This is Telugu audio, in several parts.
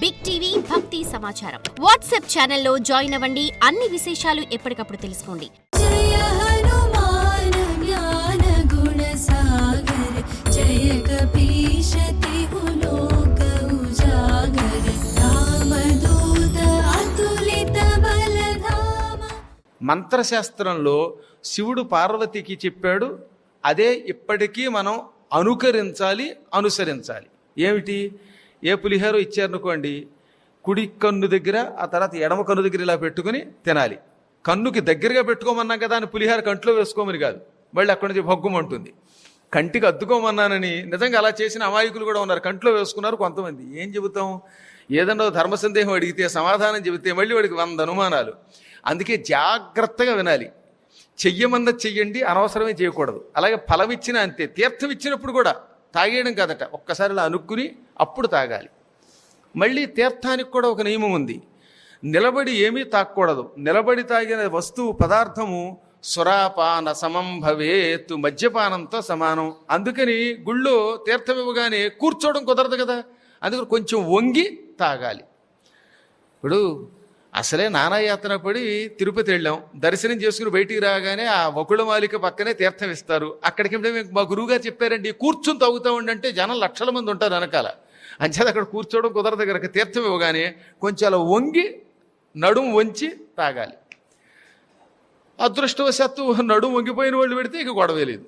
బిగ్ టీవీ భక్తి సమాచారం వాట్సాప్ ఛానల్లో జాయిన్ అవ్వండి. అన్ని విశేషాలు ఎప్పటికప్పుడు తెలుసుకోండి. మంత్రశాస్త్రంలో శివుడు పార్వతికి చెప్పాడు అదే ఇప్పటికీ మనం అనుకరించాలి అనుసరించాలి. ఏమిటి? ఏ పులిహోర ఇచ్చారనుకోండి కుడి కన్ను దగ్గర ఆ తర్వాత ఎడమ కన్ను దగ్గర ఇలా పెట్టుకుని తినాలి. కన్నుకి దగ్గరగా పెట్టుకోమన్నాం కదా అని పులిహోర కంట్లో వేసుకోమని కాదు. మళ్ళీ అక్కడి నుంచి భగ్గుమంటుంది కంటికి అద్దుకోమన్నానని నిజంగా అలా చేసిన అమాయకులు కూడా ఉన్నారు. కంట్లో వేసుకున్నారు కొంతమంది. ఏం చెబుతాం? ఏదన్నా ధర్మ సందేహం అడిగితే సమాధానం చెబితే మళ్ళీ వాడికి వంద అనుమానాలు. అందుకే జాగ్రత్తగా వినాలి. చెయ్యమన్నది చెయ్యండి అనవసరమే చేయకూడదు. అలాగే ఫలం ఇచ్చినా అంతే. తీర్థం ఇచ్చినప్పుడు కూడా తాగేయడం కదట. ఒక్కసారి ఇలా అనుక్కుని అప్పుడు తాగాలి. మళ్ళీ తీర్థానికి కూడా ఒక నియమం ఉంది. నిలబడి ఏమీ తాగకూడదు నిలబడి తాగిన వస్తువు పదార్థము సురాపాన సమం భవేత్ మద్యపానంతో సమానం. అందుకని గుళ్ళో తీర్థం ఇవ్వగానే కూర్చోవడం కుదరదు కదా. అందుకని కొంచెం వంగి తాగాలి. ఇప్పుడు అసలే నానాయాతన పడి తిరుపతి వెళ్ళాం. దర్శనం చేసుకుని బయటికి రాగానే ఆ వకుళ మాలిక పక్కనే తీర్థం ఇస్తారు. అక్కడికి వెళ్తే మా గురువుగారు చెప్పారండి కూర్చుని తాగుతా ఉండంటే జనం లక్షల మంది ఉంటారు వెనకాల. అంచేత అక్కడ కూర్చోవడం కుదరదు కనుక తీర్థం ఇవ్వగానే కొంచెం అలా వంగి నడుము వంచి తాగాలి. అదృష్టవశాత్తు నడుం వంగిపోయిన వాళ్ళు పెడితే ఇక గొడవ లేదు.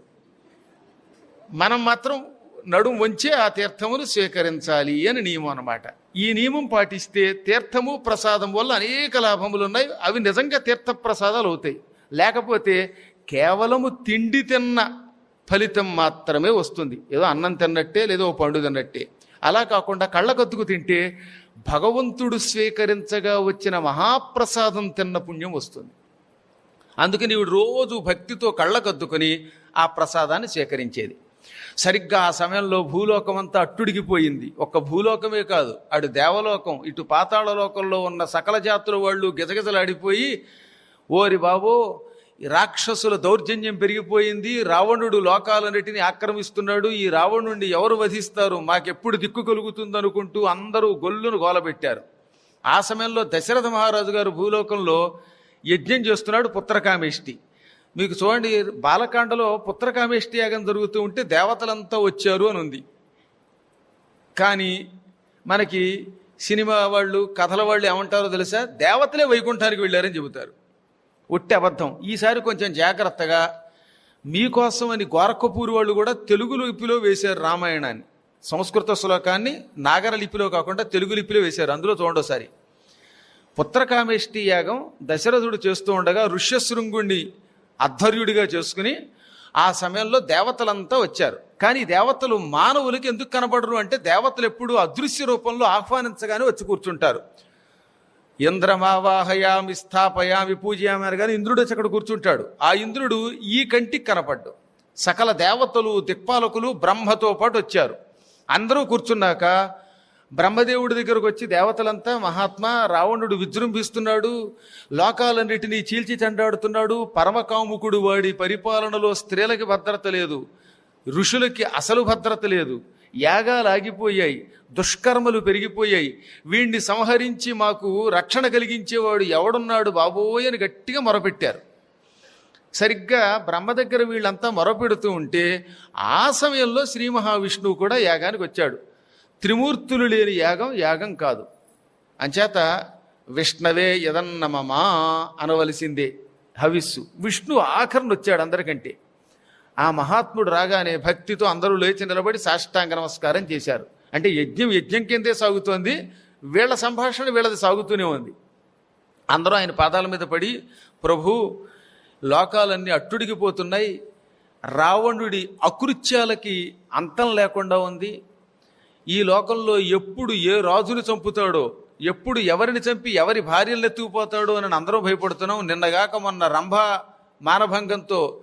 మనం మాత్రం నడుం వంచే ఆ తీర్థమును స్వీకరించాలి అని నియమం అన్నమాట. ఈ నియమం పాటిస్తే తీర్థము ప్రసాదం వల్ల అనేక లాభములు ఉన్నాయి. అవి నిజంగా తీర్థ ప్రసాదాలు అవుతాయి. లేకపోతే కేవలము తిండి తిన్న ఫలితం మాత్రమే వస్తుంది. ఏదో అన్నం తిన్నట్టే లేదో పండు తిన్నట్టే. అలా కాకుండా కళ్ళకద్దుకు తింటే భగవంతుడు స్వీకరించగా వచ్చిన మహాప్రసాదం తిన్న పుణ్యం వస్తుంది. అందుకని రోజు భక్తితో కళ్ళకద్దుకొని ఆ ప్రసాదాన్ని స్వీకరించేది. సరిగ్గా ఆ సమయంలో భూలోకం అంతా అట్టుడిగిపోయింది. ఒక్క భూలోకమే కాదు అటు దేవలోకం ఇటు పాతాళ లోకంలో ఉన్న సకల జాతుల వాళ్ళు గిజగిజలాడిపోయి ఓరి బాబో ఈ రాక్షసుల దౌర్జన్యం పెరిగిపోయింది రావణుడు లోకాలన్నిటిని ఆక్రమిస్తున్నాడు ఈ రావణుడిని ఎవరు వధిస్తారు మాకెప్పుడు దిక్కు కలుగుతుందనుకుంటూ అందరూ గొల్లును గోలబెట్టారు. ఆ సమయంలో దశరథ మహారాజు గారు భూలోకంలో యజ్ఞం చేస్తున్నాడు పుత్రకామేష్టి. మీకు చూడండి బాలకాండలో పుత్రకామేష్టి యాగం జరుగుతూ ఉంటే దేవతలంతా వచ్చారు అని ఉంది. కానీ మనకి సినిమా వాళ్ళు కథల వాళ్ళు ఏమంటారో తెలుసా? దేవతలే వైకుంఠానికి వెళ్ళారని చెబుతారు. ఒట్టి అబద్ధం. ఈసారి కొంచెం జాగ్రత్తగా మీకోసం అని గోరఖపూర్ వాళ్ళు కూడా తెలుగు లిపిలో వేశారు రామాయణాన్ని. సంస్కృత శ్లోకాన్ని నాగర లిపిలో కాకుండా తెలుగు లిపిలో వేశారు. అందులో చూడండి ఒకసారి. పుత్రకామేష్టి యాగం దశరథుడు చేస్తూ ఉండగా ఋష్యశృంగుణ్ణి అధ్వర్యుడిగా చేసుకుని ఆ సమయంలో దేవతలంతా వచ్చారు. కానీ దేవతలు మానవులకి ఎందుకు కనబడరు అంటే దేవతలు ఎప్పుడు అదృశ్య రూపంలో ఆహ్వానించగానే వచ్చి కూర్చుంటారు. ఇంద్రమావాహయామి స్థాపయామి పూజయామి అని కానీ ఇంద్రుడు వచ్చి అక్కడ కూర్చుంటాడు. ఆ ఇంద్రుడు ఈ కంటికి కనపడ్డు. సకల దేవతలు దిక్పాలకులు బ్రహ్మతో పాటు వచ్చారు. అందరూ కూర్చున్నాక బ్రహ్మదేవుడి దగ్గరకు వచ్చి దేవతలంతా మహాత్మా రావణుడు విజృంభిస్తున్నాడు లోకాలన్నిటినీ చీల్చి చెండాడుతున్నాడు పరమకాముకుడు వాడి పరిపాలనలో స్త్రీలకి భద్రత లేదు ఋషులకి అసలు భద్రత లేదు. యాగాలు ఆగిపోయాయి దుష్కర్మలు పెరిగిపోయాయి. వీణ్ణి సంహరించి మాకు రక్షణ కలిగించేవాడు ఎవడున్నాడు బాబోయ్ అని గట్టిగా మొరపెట్టారు. సరిగ్గా బ్రహ్మ దగ్గర వీళ్ళంతా మొరపెడుతూ ఉంటే ఆ సమయంలో శ్రీ మహావిష్ణువు కూడా యాగానికి వచ్చాడు. త్రిమూర్తులు లేని యాగం యాగం కాదు. అంచేత విష్ణవే యదన్నమమా అనవలసిందే. హవిస్సు. విష్ణు ఆఖరణ వచ్చాడు అందరికంటే. ఆ మహాత్ముడు రాగానే భక్తితో అందరూ లేచి నిలబడి సాష్టాంగ నమస్కారం చేశారు. అంటే యజ్ఞం యజ్ఞం కిందే సాగుతోంది వీళ్ళ సంభాషణ వీళ్ళది సాగుతూనే ఉంది. అందరూ ఆయన పాదాల మీద పడి ప్రభు లోకాలన్నీ అట్టుడిగిపోతున్నాయి. రావణుడి అకృత్యాలకి అంతం లేకుండా ఉంది. ఈ లోకంలో ఎప్పుడు ఏ రాజుని చంపుతాడో ఎప్పుడు ఎవరిని చంపి ఎవరి భార్యలు ఎత్తుకుపోతాడో అని అందరూ భయపడుతున్నాం. నిన్నగాక మొన్న రంభ మానభంగంతో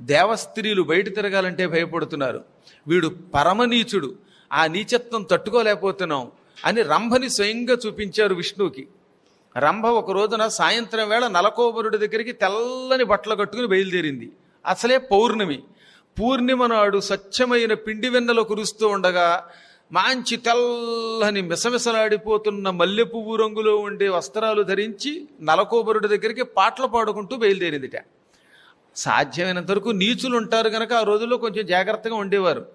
దేవస్త్రీలు బయట తిరగాలంటే భయపడుతున్నారు. వీడు పరమనీచుడు ఆ నీచత్వం తట్టుకోలేకపోతున్నాం అని రంభని స్వయంగా చూపించారు విష్ణువుకి. రంభ ఒక రోజున సాయంత్రం వేళ నలకోబరుడి దగ్గరికి తెల్లని బట్టలు కట్టుకుని బయలుదేరింది. అసలే పౌర్ణమి. పూర్ణిమ నాడు స్వచ్ఛమైన పిండి వెన్నెల కురుస్తూ ఉండగా మంచి తెల్లని మిసమిసలాడిపోతున్న మల్లె పువ్వు రంగులో ఉండే వస్త్రాలు ధరించి నలకోబరుడి దగ్గరికి పాటలు పాడుకుంటూ బయలుదేరిందిట. సాధ్యమైనంత వరకు నీచులు ఉంటారు కనుక ఆ రోజుల్లో కొంచెం జాగ్రత్తగా ఉండేవారు.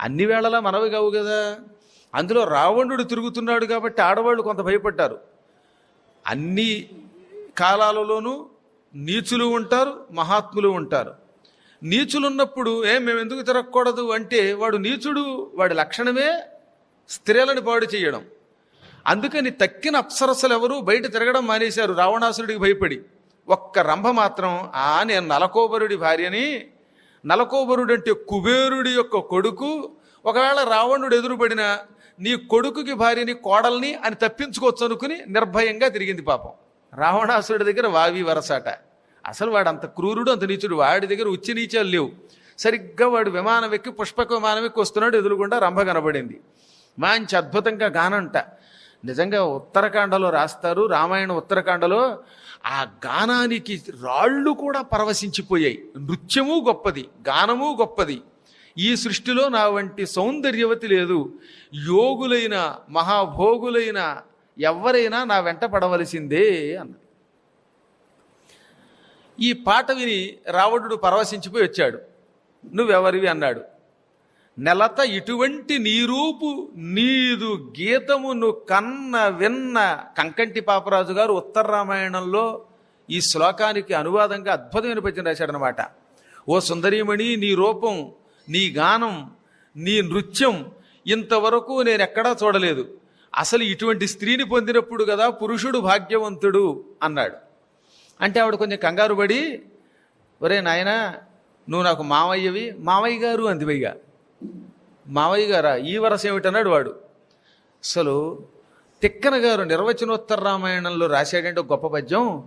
అన్ని వేళలా మనవి కావు కదా అందులో రావణుడు తిరుగుతున్నాడు కాబట్టి ఆడవాళ్ళు కొంత భయపడ్డారు. అన్ని కాలాలలోనూ నీచులు ఉంటారు మహాత్ములు ఉంటారు. నీచులున్నప్పుడు ఏం ఏ మేము ఎందుకు తిరగకూడదు? అంటే వాడు నీచుడు వాడి లక్షణమే స్త్రీలను పాడు చేయడం. అందుకని తక్కిన అప్సరసలు ఎవరు బయట తిరగడం మానేశారు. రావణాసురుడికి భయపడి. ఒక్క రంభ మాత్రం ఆ నేను నలకోబరుడి భార్యని నలకోబరుడు అంటే కుబేరుడి యొక్క కొడుకు. ఒకవేళ రావణుడు ఎదురుపడిన నీ కొడుకుకి భార్యని కోడల్ని అని తప్పించుకోవచ్చు అనుకుని నిర్భయంగా తిరిగింది పాపం. రావణాసురుడి దగ్గర వావి వరసాట. అసలు వాడు అంత క్రూరుడు అంత నీచుడు. వాడి దగ్గర ఉచ్చి నీచాలు లేవు. సరిగ్గా వాడు విమానం ఎక్కి పుష్పక విమానం ఎక్కి వస్తున్నాడు ఎదురుగుండా రంభ కనబడింది. మంచి అద్భుతంగా గానంట. నిజంగా ఉత్తరాఖండలో రాస్తారు రామాయణ ఉత్తరాఖండలో ఆ గానానికి రాళ్ళు కూడా పరవశించిపోయాయి. నృత్యము గొప్పది గానము గొప్పది. ఈ సృష్టిలో నా వంటి సౌందర్యవతి లేదు. యోగులైన మహాభోగులైన ఎవరైనా నా వెంట పడవలసిందే అన్నది ఈ పాట విని రావణుడు పరవశించిపోయి వచ్చాడు. నువ్వెవరివి? అన్నాడు. నెలత ఇటువంటి నీరూపు నీదు గీతమును కన్న విన్న కంకంటి పాపరాజు గారు ఉత్తర రామాయణంలో ఈ శ్లోకానికి అనువాదంగా అద్భుతమైన పద్యం రాశాడనమాట ఓ సుందరీమణి నీ రూపం నీ గానం నీ నృత్యం ఇంతవరకు నేను ఎక్కడా చూడలేదు. అసలు ఇటువంటి స్త్రీని పొందినప్పుడు కదా పురుషుడు భాగ్యవంతుడు అన్నాడు. అంటే ఆవిడ కొంచెం కంగారు పడి ఒరే నాయనా నువ్వు నాకు మావయ్యవి. మావయ్య గారు అంది పైగా. మావయ్య గారా ఈ వరస ఏమిటన్నాడు వాడు. అసలు తిక్కన గారు నిర్వచనోత్తర రామాయణంలో రాశాడంటే గొప్ప పద్యం.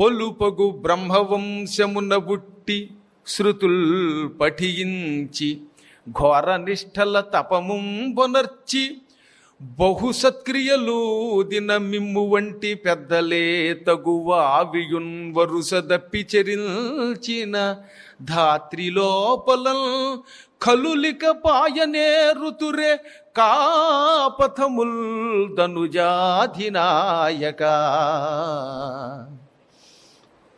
పొల్లుపగు బ్రహ్మవంశమున బుట్టి శృతుల్ పఠించి ఘోర నిష్ఠల తపముం పొనర్చి బహు సత్క్రియలు దిన మిమ్ము వంటి పెద్దలే తగువ ఆవియున్ వరుస దప్పి చెరిల్చిన ధాత్రి లోపలల్ కలులిక పాయనే ఋతురే కాపథముల్ ధనుజాధినాయక.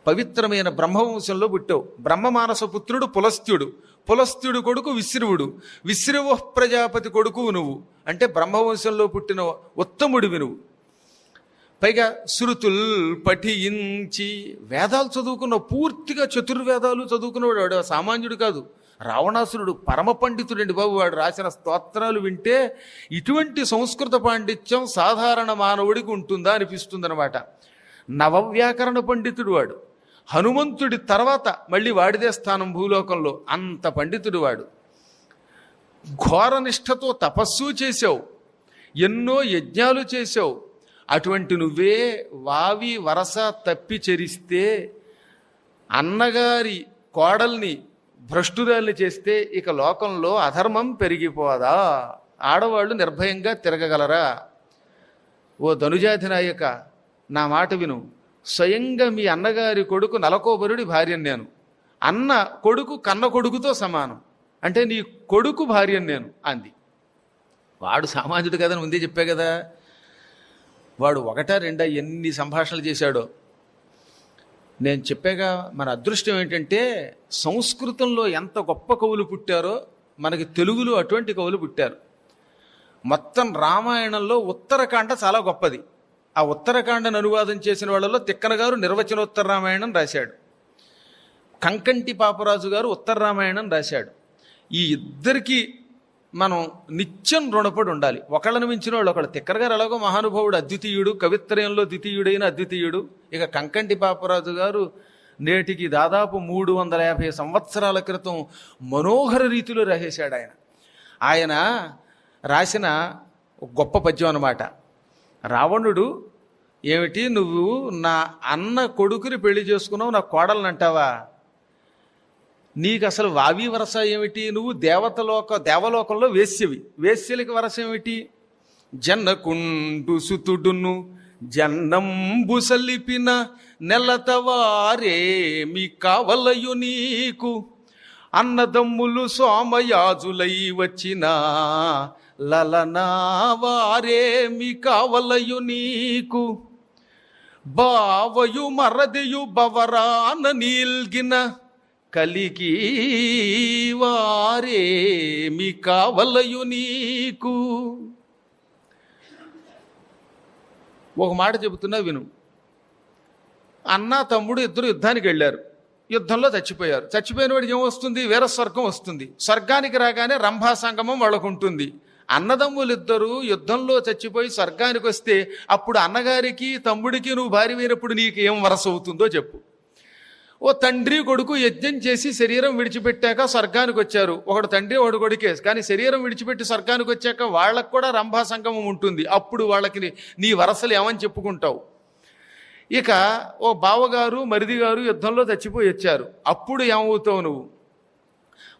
పవిత్రమైన బ్రహ్మవంశంలో పుట్టావు. బ్రహ్మమానస పుత్రుడు పులస్త్యుడు. పులస్త్యుడు కొడుకు విశ్రువుడు. విశ్రువ ప్రజాపతి కొడుకు నువ్వు. అంటే బ్రహ్మవంశంలో పుట్టిన ఉత్తముడివి నువ్వు. పైగా శృతుల్ పఠించి వేదాలు చదువుకున్న పూర్తిగా చతుర్వేదాలు చదువుకున్నవాడు వాడు సామాన్యుడు కాదు. రావణాసురుడు పరమ పండితుడండి బాబు. వాడు రాసిన స్తోత్రాలు వింటే ఇటువంటి సంస్కృత పాండిత్యం సాధారణ మానవుడికి ఉంటుందా అనిపిస్తుందన్నమాట. నవవ్యాకరణ పండితుడు వాడు. హనుమంతుడి తర్వాత మళ్ళీ వాడిదే స్థానం భూలోకంలో. అంత పండితుడు వాడు. ఘోర నిష్ఠతో తపస్సు చేసావు ఎన్నో యజ్ఞాలు చేసావు అటువంటి నువ్వే వావి వరస తప్పి చెరిస్తే అన్నగారి కోడల్ని భ్రష్టురాల్ని చేస్తే ఇక లోకంలో అధర్మం పెరిగిపోదా? ఆడవాళ్ళు నిర్భయంగా తిరగగలరా? ఓ ధనుజాధినాయక నా మాట విను. స్వయంగా మీ అన్నగారి కొడుకు నలకోబరుడి భార్యను నేను. అన్న కొడుకు కన్న కొడుకుతో సమానం. అంటే నీ కొడుకు భార్యను నేను అంది. వాడు సామాన్యుడు కదని ముందే చెప్పా కదా. వాడు ఒకట రెండా ఎన్ని సంభాషణలు చేశాడో. నేను చెప్పాగా మన అదృష్టం ఏంటంటే సంస్కృతంలో ఎంత గొప్ప కవులు పుట్టారో మనకి తెలుగులో అటువంటి కవులు పుట్టారు. మొత్తం రామాయణంలో ఉత్తరకాండ చాలా గొప్పది. ఆ ఉత్తరకాండను అనువాదం చేసిన వాళ్ళలో తిక్కన గారు నిర్వచనోత్తర రామాయణం రాశాడు. కంకంటి పాపరాజు గారు ఉత్తర రామాయణం రాశాడు. ఈ ఇద్దరికి మనం నిత్యం రుణపడి ఉండాలి. ఒకళ్ళని మించిన వాళ్ళు ఒకళ్ళు. తిక్కర గారు ఎలాగో మహానుభావుడు అద్వితీయుడు కవిత్రయంలో ద్వితీయుడైన అద్వితీయుడు. ఇక కంకంటి పాపరాజు గారు నేటికి దాదాపు మూడు వందల యాభై సంవత్సరాల క్రితం మనోహర రీతిలో రాసేశాడు ఆయన. ఆయన రాసిన గొప్ప పద్యం అన్నమాట. రావణుడు ఏమిటి? నువ్వు నా అన్న కొడుకుని పెళ్ళి చేసుకున్నావు నా కోడలను అంటావా? నీకు అసలు వావి వరస ఏమిటి? నువ్వు దేవతలోక దేవలోకంలో వేస్యవి వేశ్యలకి వరస ఏమిటి? జన్నకుండు సుతుడును జన్నంబు సలిపిన నెలతవారేమి కావలయు నీకు. అన్నదమ్ములు సోమయాజులై వచ్చిన లలనా వారేమి కావలయు నీకు. బావయు మరదియు బవరాన నీల్గిన కలికి వారేమి కావలయు నీకు? ఒక మాట చెబుతున్నా విను. అన్న తమ్ముడు ఇద్దరు యుద్ధానికి వెళ్ళారు. యుద్ధంలో చచ్చిపోయారు. చచ్చిపోయిన వాడికి ఏమొస్తుంది వీరస్వర్గం వస్తుంది. స్వర్గానికి రాగానే రంభా సంగమం వాళ్ళకు ఉంటుంది అన్నదమ్ములిద్దరూ యుద్ధంలో చచ్చిపోయి స్వర్గానికి వస్తే అప్పుడు అన్నగారికి తమ్ముడికి నువ్వు భార్యమైనప్పుడు నీకు ఏం వరస అవుతుందో చెప్పు. ఓ తండ్రి కొడుకు యజ్ఞం చేసి శరీరం విడిచిపెట్టాక స్వర్గానికి వచ్చారు. ఒకడు తండ్రి ఒకడు కొడుకే. కానీ శరీరం విడిచిపెట్టి స్వర్గానికి వచ్చాక వాళ్ళకు కూడా రంభా సంగమం ఉంటుంది. అప్పుడు వాళ్ళకి నీ వరసలు ఏమని చెప్పుకుంటావు? ఇక ఓ బావగారు మరిది గారు యుద్ధంలో చచ్చిపోయి వచ్చారు. అప్పుడు ఏమవుతావు నువ్వు?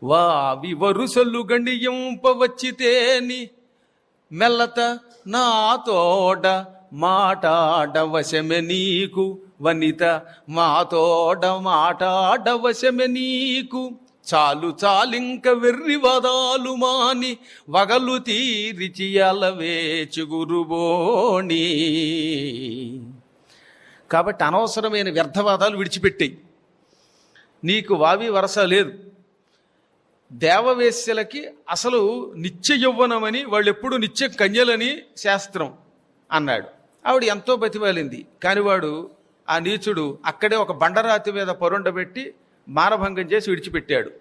వావి వరుసలు గణియంపవచ్చితేని మెల్లత నా తోడ మాటాడవశమె నీకు వనిత మాతోడ మాటాడవశమె నీకు. చాలు చాలింక వెర్రి వదాలు మాని వగలు తీరిచి అలవేచి గురుబోణి. కాబట్టి అనవసరమైన వ్యర్థవాదాలు విడిచిపెట్టాయి. నీకు వావి వరస లేదు. దేవవేశ్యలకి అసలు నిత్య యౌవనమని వాళ్ళు ఎప్పుడు నిత్య కన్యలని శాస్త్రం అన్నాడు. ఆవిడ ఎంతో బతివాలింది కానీ వాడు ఆ నీచుడు అక్కడే ఒక బండరాతి మీద పరుండబెట్టి మానభంగం చేసి విడిచిపెట్టాడు.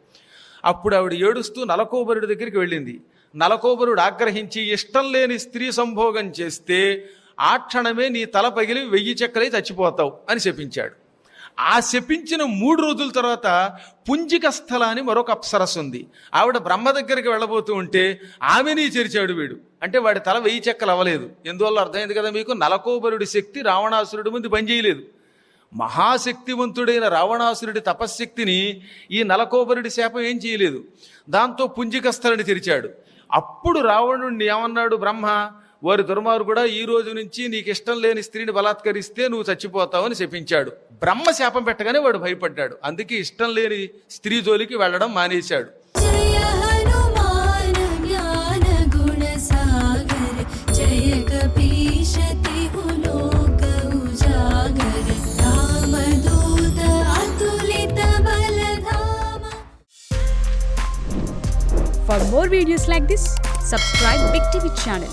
అప్పుడు ఆవిడ ఏడుస్తూ నలకోబరుడి దగ్గరికి వెళ్ళింది. నలకోబరుడు ఆగ్రహించి ఇష్టం లేని స్త్రీ సంభోగం చేస్తే ఆ క్షణమే నీ తల పగిలి వెయ్యి చెక్కలై చచ్చిపోతావు అని శపించాడు. ఆ శపించిన మూడు రోజుల తర్వాత పుంజిక స్థల అని మరొక అప్సరస్సు ఉంది. ఆవిడ బ్రహ్మ దగ్గరికి వెళ్ళబోతూ ఉంటే ఆమెని చేర్చాడు వీడు. అంటే వాడి తల వెయ్యి చెక్కలు అవ్వలేదు. ఎందువల్ల అర్థమైంది కదా మీకు? నలకోబరుడి శక్తి రావణాసురుడి ముందు పనిచేయలేదు. మహాశక్తివంతుడైన రావణాసురుడి తపశ్శక్తిని ఈ నలకోబరుడి శాపం ఏం చేయలేదు. దాంతో పుంజికస్థలని తెరిచాడు. అప్పుడు రావణుణ్ణి ఏమన్నాడు బ్రహ్మ? వారి దుర్మారు కూడా ఈ రోజు నుంచి నీకు ఇష్టం లేని స్త్రీని బలాత్కరిస్తే నువ్వు చచ్చిపోతావని శపించాడు. బ్రహ్మ శాపం పెట్టగానే వాడు భయపడ్డాడు. అందుకే ఇష్టం లేని స్త్రీ జోలికి వెళ్ళడం మానేశాడు. For more videos like this, subscribe Big TV channel.